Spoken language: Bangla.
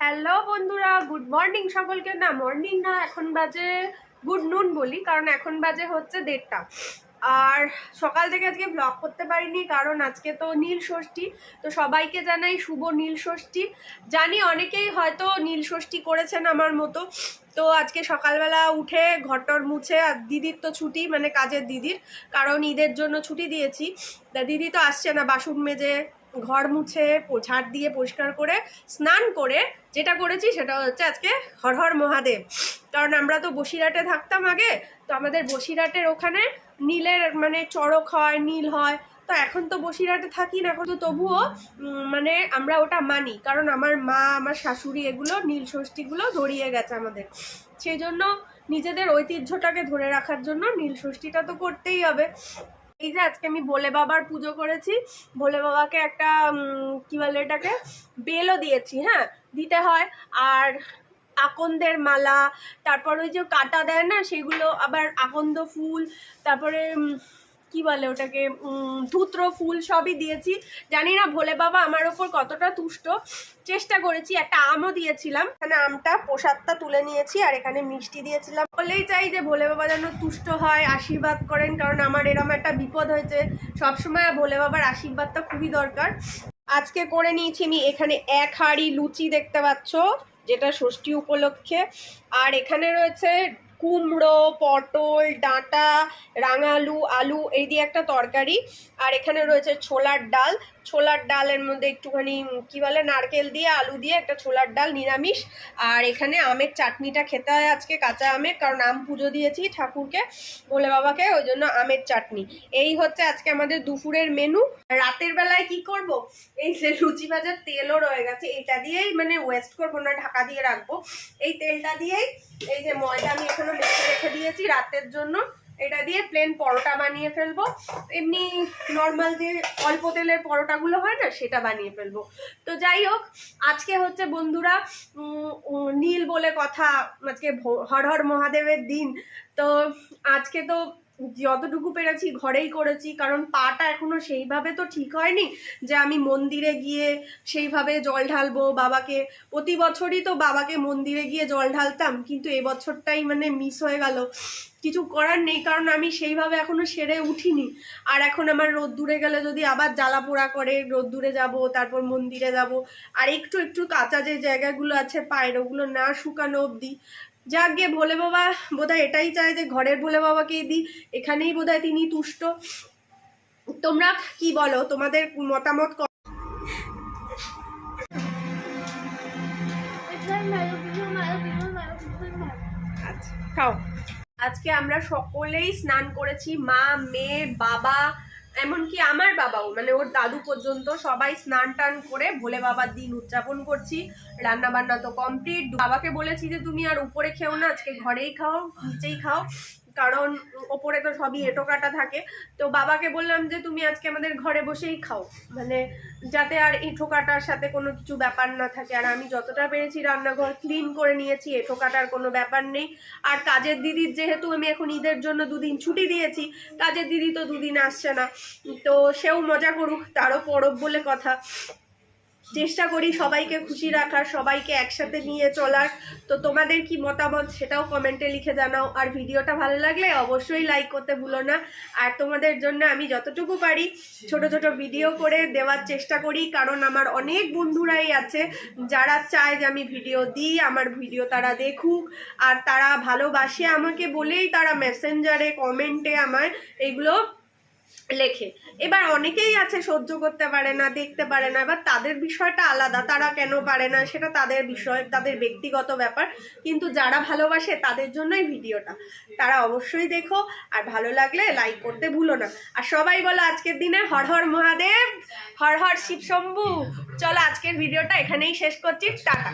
হ্যালো বন্ধুরা। গুড মর্নিং সকলকে। না মর্নিং না, এখন বাজে গুড নুন বলি, কারণ এখন বাজে হচ্ছে দেড়টা। আর সকাল থেকে আজকে ব্লগ করতে পারিনি, কারণ আজকে তো নীল ষষ্ঠী। তো সবাইকে জানাই শুভ নীল ষষ্ঠী। জানি অনেকেই হয়তো নীল ষষ্ঠী করেছেন আমার মতো। তো আজকে সকালবেলা উঠে ঘরটর মুছে, আর দিদির তো ছুটি মানে কাজের দিদির, কারণ ঈদের জন্য ছুটি দিয়েছি। তা দিদি তো আসছে না, বাসন মেজে। ঘর মুছে ঝাড় দিয়ে পরিষ্কার করে, স্নান করে যেটা করেছি সেটা হচ্ছে আজকে হর হর মহাদেব। কারণ আমরা তো বসিরহাটে থাকতাম আগে, তো আমাদের বসিরহাটের ওখানে নীলের মানে চড়ক হয়, নীল হয়। তো এখন তো বসিরহাটে থাকি না, এখন তো তবুও মানে আমরা ওটা মানি। কারণ আমার মা, আমার শাশুড়ি এগুলো নীল ষষ্ঠীগুলো ধরিয়ে গেছে আমাদের। সেই জন্য নিজেদের ঐতিহ্যটাকে ধরে রাখার জন্য নীল ষষ্ঠীটা তো করতেই হবে। এই যে আজকে আমি ভোলে বাবার পুজো করেছি, ভোলে বাবাকে একটা কী বলে এটাকে, বেলও দিয়েছি হ্যাঁ? দিতে হয়, আর আকন্দের মালা, তারপর ওই যে কাটা দেয় না, সেগুলো আবার আকন্দ ফুল, তারপরে কি বলে ওটাকে ধুত্র, ফুল সবই দিয়েছি। জানি না, ভোলে বাবা আমার ওপর কতটা তুষ্ট। চেষ্টা করেছি, একটা আমও দিয়েছিলাম। এখানে আমটা প্রসাদটা তুলে নিয়েছি আর এখানে মিষ্টি দিয়েছিলাম। বললেই চাই যে ভোলে বাবা যেন তুষ্ট হয়, আশীর্বাদ করেন, কারণ আমার এরম একটা বিপদ হয়েছে। সবসময় ভোলে বাবার আশীর্বাদটা খুবই দরকার। আজকে করে নিয়েছি আমি এখানে এক হাঁড়ি লুচি দেখতে পাচ্ছ, যেটা ষষ্ঠী উপলক্ষে। আর এখানে রয়েছে কুমড়ো, পটল, ডাঁটা, রাঙালু, আলু এই দিয়ে একটা তরকারি। আর এখানে রয়েছে ছোলার ডাল। ছোলার ডালের মধ্যে একটুখানি কি বলে, নারকেল দিয়ে আলু দিয়ে একটা ছোলার ডাল নিরামিষ। আর এখানে আমের চাটনিটা খেতে হয় আজকে, কাঁচা আমের, কারণ আম পুজো দিয়েছি ঠাকুরকে, ভোলে বাবাকে, ওই জন্য আমের চাটনি। এই হচ্ছে আজকে আমাদের দুপুরের মেনু রাতের বেলায় কি করব? এই যে লুচি ভাজার তেলও রয়ে গেছে, এটা দিয়েই মানে ওয়েস্ট করব, না ঢাকা দিয়ে রাখব। এই তেলটা দিয়েই এই যে ময়দা আমি মেখে রেখে দিয়েছি রাতের জন্য। এটা দিয়ে প্লেন পরোটা বানিয়ে ফেলব। এমনি নর্মাল যে অল্প তেলের পরোটাগুলো হয় না, সেটা বানিয়ে ফেলব। তো যাই হোক, আজকে হচ্ছে বন্ধুরা নীল বলে কথা, আজকে হর হর মহাদেবের দিন। তো আজকে তো যতটুকু পেরেছি, ঘরেই করেছি, কারণ পাটা এখনও সেইভাবে তো ঠিক হয়নি যে আমি মন্দিরে গিয়ে সেইভাবে জল ঢালবো, বাবাকে। প্রতি বছরই তো বাবাকে মন্দিরে গিয়ে জল ঢালতাম, কিন্তু এবছরটাই মানে মিস হয়ে গেল। কিছু করার নেই, কারণ আমি সেইভাবে এখনও সেরে উঠিনি। আর এখন আমার রোদ্দুরে গেলে যদি আবার জ্বালা পোড়া করে রোদ্দুরে যাব, তারপর মন্দিরে যাব, আর একটু একটু কাঁচা যে জায়গাগুলো আছে পায়ের ওগুলো না শুকানো অবধি যাক গিয়ে ভোলে বাবা, বোধহয় এটাই চায় যে ঘরের ভোলে বাবাকেই দিই। এখানেই বোধহয় তিনি তুষ্ট। তোমরা কি বলো, তোমাদের মতামত আচ্ছা খাও। আজকে আমরা সকলেই স্নান করেছি, মা, মেয়ে, বাবা এমনকি আমার বাবাও মানে ওর দাদু পর্যন্ত সবাই স্নান টান করে ভোলে বাবার দিন উদযাপন করছি। রান্না বান্না তো কমপ্লিট বাবাকে বলেছি যে, তুমি আর উপরে খেও না, আজকে ঘরেই খাও, নিচেই খাও। কারণ ওপরে তো সবই এটো কাটা থাকে। তো বাবাকে বললাম যে তুমি আজকে আমাদের ঘরে বসেই খাও। মানে যাতে আর এঁঠো কাটার সাথে কোনো কিছু ব্যাপার না থাকে। আর আমি যতটা পেরেছি রান্নাঘর ক্লিন করে নিয়েছি এঁঠো কাটার কোনো ব্যাপার নেই। আর কাজের দিদির যেহেতু আমি এখন ঈদের জন্য দুদিন ছুটি দিয়েছি কাজের দিদি তো দুদিন আসছে না। তো সেও মজা করুক তারও পরব বলে কথা। চেষ্টা করি সবাইকে খুশি রাখার, সবাইকে একসাথে নিয়ে চলার। তো তোমাদের কি মতামত সেটাও কমেন্টে লিখে জানাও। আর ভিডিওটা ভালো লাগলে অবশ্যই লাইক করতে ভুলো না। আর তোমাদের জন্য আমি যতটুকু পারি ছোট ছোট ভিডিও করে দেওয়ার চেষ্টা করি। কারণ আমার অনেক বন্ধুরাই আছে যারা চায় যে আমি ভিডিও দিই, আমার ভিডিও তারা দেখুক। আর তারা ভালোবাসে আমাকে বলেই তারা মেসেঞ্জারে কমেন্টে আমায় এগুলো লেখে। এবার অনেকেই আছে সহ্য করতে পারে না, দেখতে পারে না, এবার তাদের বিষয়টা আলাদা, তারা কেন পারে না সেটা তাদের বিষয়, তাদের ব্যক্তিগত ব্যাপার, কিন্তু যারা ভালোবাসে তাদের জন্যই ভিডিওটা। তারা অবশ্যই দেখো, আর ভালো লাগলে লাইক করতে ভুলো না। আর সবাই বলো আজকের দিনে হর হর মহাদেব, হর হর শিব শম্ভু। চলো আজকের ভিডিওটা এখানেই শেষ করছি, টাটা।